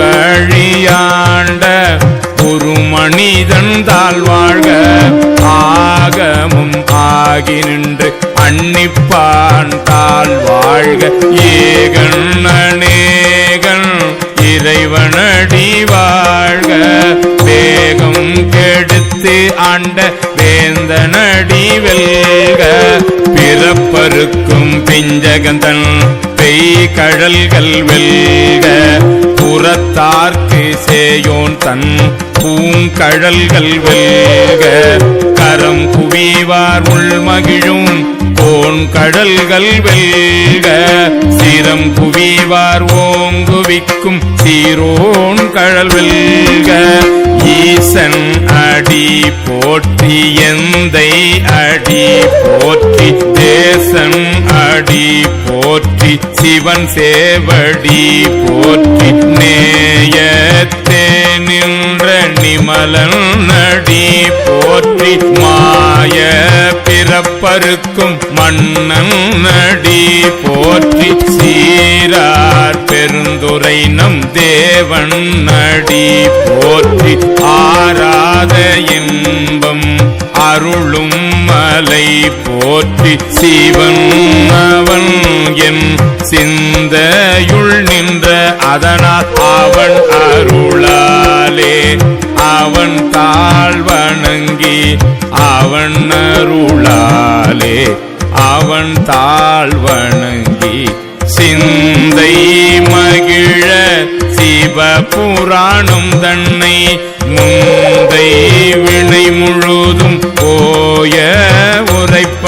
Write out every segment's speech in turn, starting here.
போகழியாண்ட ஒரு மனிதன் தாழ்வாழ்க ஆகமும் ஆகி நின்று அன்னிப்பான் தாழ்வாழ்க ஏகன் அநேகன் இறைவனடி வாழ்க. வேகம் கெடுத்து ஆண்ட வேந்தனடி வெல்க. பிறப்பருக்கும் பிஞ்சகந்தன் பெய் கடல்கள் வெல்க. புறத்தார்க்கு சேயோன் தன் பூங்கழல்கள் வெல்க. கரம் குவிவார் உள்மகிழும் கோன் கடல்கள் வெல்க. சீரம் புவிவார் ஓங்குவிக்கும் சீரோன் கடல் வெல்க. ஈசன் அடி போற்றி எந்தை அடி போற்றி தேசன் அடி போற்றி சிவன் சேவடி போற்றி நேயத்தே நின்ற நிமலன் நடி போற்றி மாய பருக்கும் மன்னன் நடி போற்றி சீரார் பெருந்துரை நம் தேவன் நடி போற்றி ஆராத இன்பம் அருளும் மலை போற்றி சிவன் அவன் என் சிந்தையுள் நின்ற அதனால் அவன் அருளாலே அவன் தாழ் வணங்கி அவன் அருளாலே அவன் தாழ் வணங்கி சிந்தை மகிழ சிவ புராணம் தன்னை முந்தை வினை முழுதும் போய உரைப்ப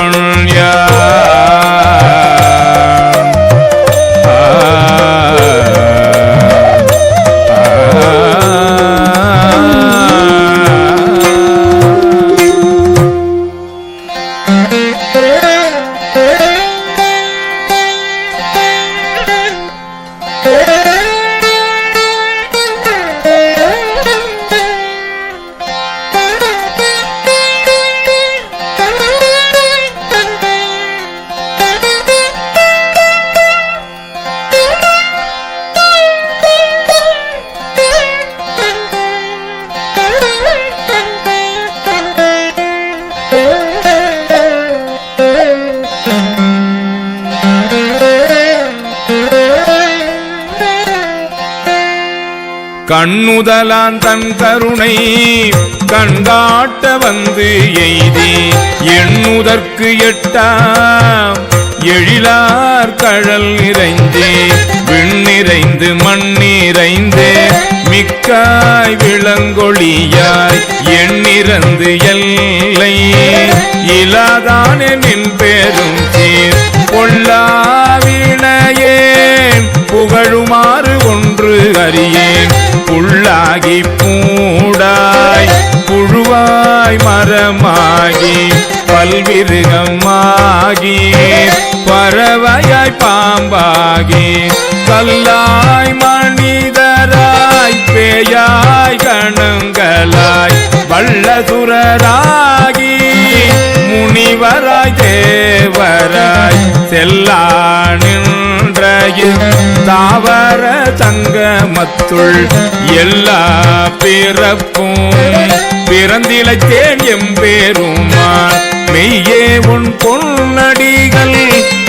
கண்ணுதலான் தன் கருணை கண்டாட்ட வந்து எய்தி எண்ணுதற்கு எட்டாம் எழிலார் கழல் நிறைந்தே விண் நிறைந்து மண் மண்ணிறைந்து மிக்காய் விளங்கொழியாய் எண்ணிறந்து எல்லை இலாதானே நின் பேரும் சீர் பொல்லாவினையேன் புகழுமாறு என்று அறியேன் புள்ளாகி பூடாய் புழுவாய் மரமாகி பல்விருகமாகி பறவையாய் பாம்பாகி கல்லாய் மனிதராய் பேயாய் கணங்களாய் வல்லசுரராகி முனிவராய் தேவராய் செல்லா நின்றையும் தாவர சங்கமத்துள் எல்லா பிறப்பும் பிறந்திலத்தேன் எம்பேருமான் மெய்யே உன் பொன்னடிகள்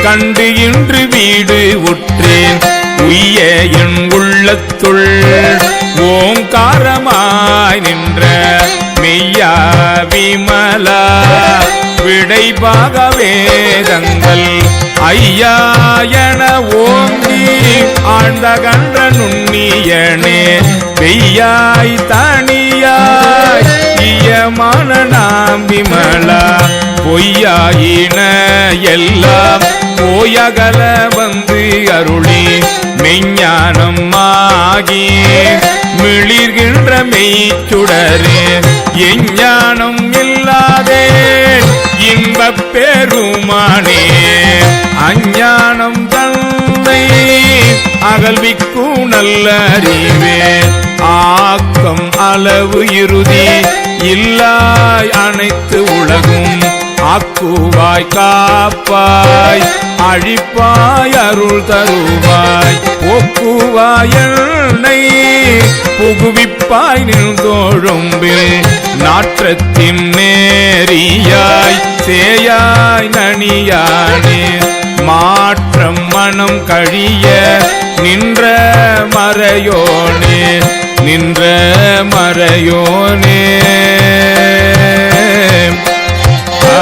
கண்டு இன்று வீடு ஒற்றேன் உய்ய என் உள்ளத்துள் ஓங்காரமாய் நின்ற ஐயா விமலா விடைபாக வேதங்கள் ஐயா என ஓங்கி ஆழ்ந்த கன்ற நுண்ணியனே பெய்யாய் தனியாய் பொய்யமான நாம் விமலா பொய்யாயின எல்லாம். போயகல வந்து அருளி மெஞ்ஞானம் ஆகி மிளிர்கின்ற மெய்ச்சுடரே எஞ்ஞானம் இல்லாதே இன்பப் பெருமானே. அகல்விக்கும் நல்ல அறிவே. ஆக்கம் அளவு இறுதி இல்லாய் அனைத்து உலகும். ஆக்குவாய் காப்பாய் அழிப்பாய் அருள் தருவாய். போக்குவாய் என்னை புகுவிப்பாய் நின்றோழும்பில் நாற்றத்தின் நேரியாய் சேயாய் நனியானே. மாற்றம் மனம் கழிய நின்ற மறையோனே நின்ற மறையோனே ஆ.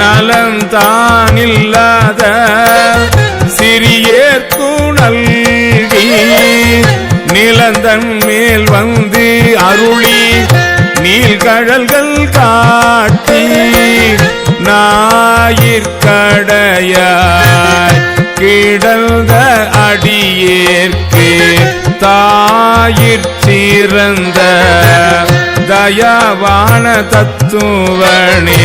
நலந்தானில்லாத சிறியேற்கு நல்கி நிலந்தன் மேல் வந்து அருளி நீள்கழல்கள் காட்டி ஞாயிற்கடையாய் கிடந்த அடியேற்கு தாயிற் சிறந்த தயாவான தத்துவனே.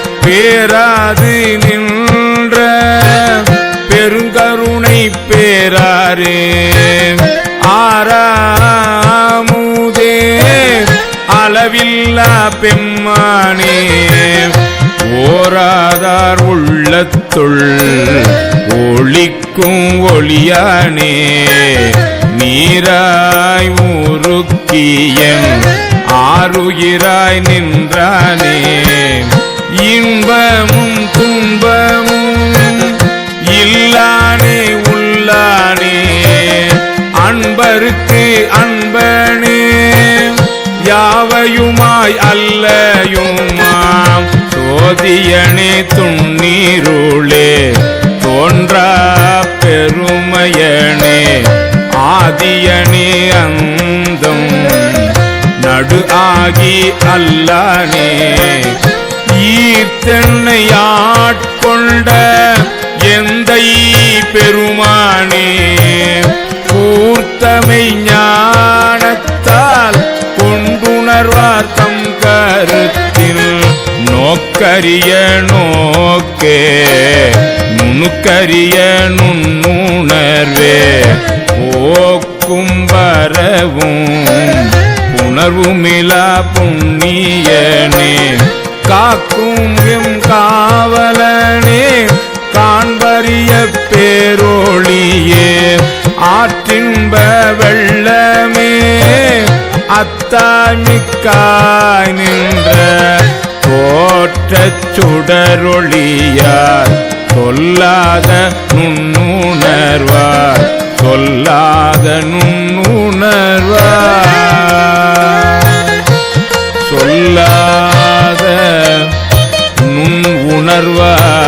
பேராது நின்ற பெருங்கருணை பேராரே. ஆறாமுதே அளவில்லா பெம்மானே. ஓராதார் உள்ளத்துள் ஒளிக்கும் ஒளியானே. நீராய் ஊருக்கியன் ஆறுயிராய் நின்றானே. இன்பமும் துன்பமும் இல்லானே உள்ளானே. அன்பருக்கு அன்பனே யாவையுமாய் அல்லையுமாம். சோதியனே துண்ணீருளே தோன்றா பெருமையனே. ஆதியனே அந்தம் நடு ஆகி அல்லானே. ஈர்த்தென்னை ஆட்கொண்ட எந்தை பெருமானே கூர்த்தமை ஞானத்தால் கொண்டுணர்வார் தம் கருத்தில். நோக்கரிய நோக்கே நுணுக்கரிய நுண்ணுணர்வே போக்கும் வரவும் உணர்வுமிலா புண்ணியனே காக்கும் எம் காவலனே காண்பறிய பேரோழியே. ஆற்றின்ப வெள்ளமே அத்தாமிக்காய் நின்ற தோற்றச் சுடரொளியார் சொல்லாத நுண்ணுணர்வார் சொல்லாத நுண்ணுணர்வார். உணர்வாய்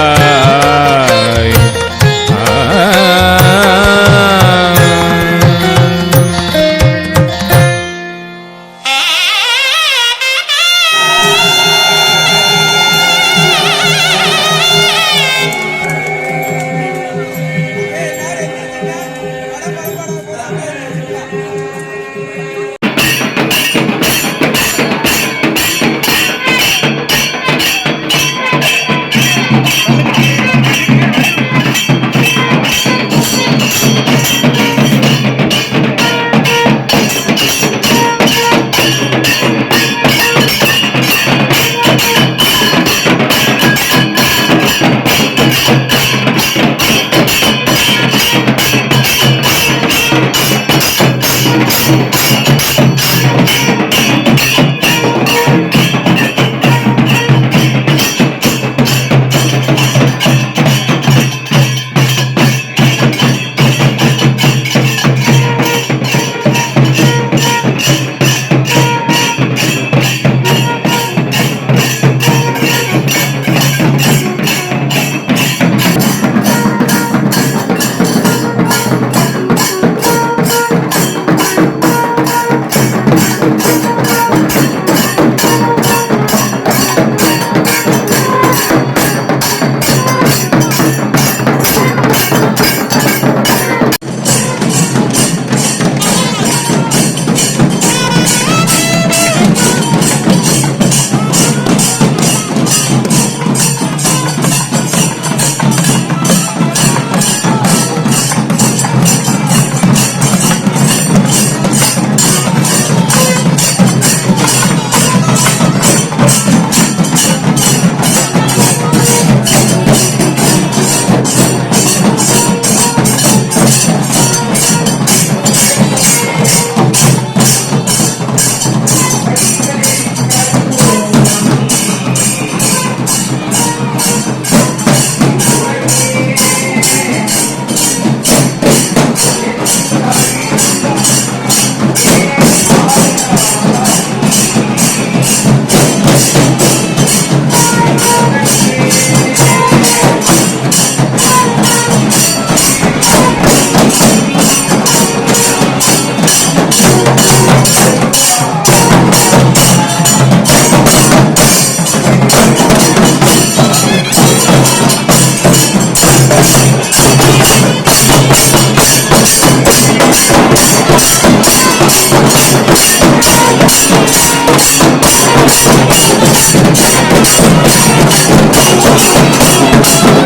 Thank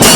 you.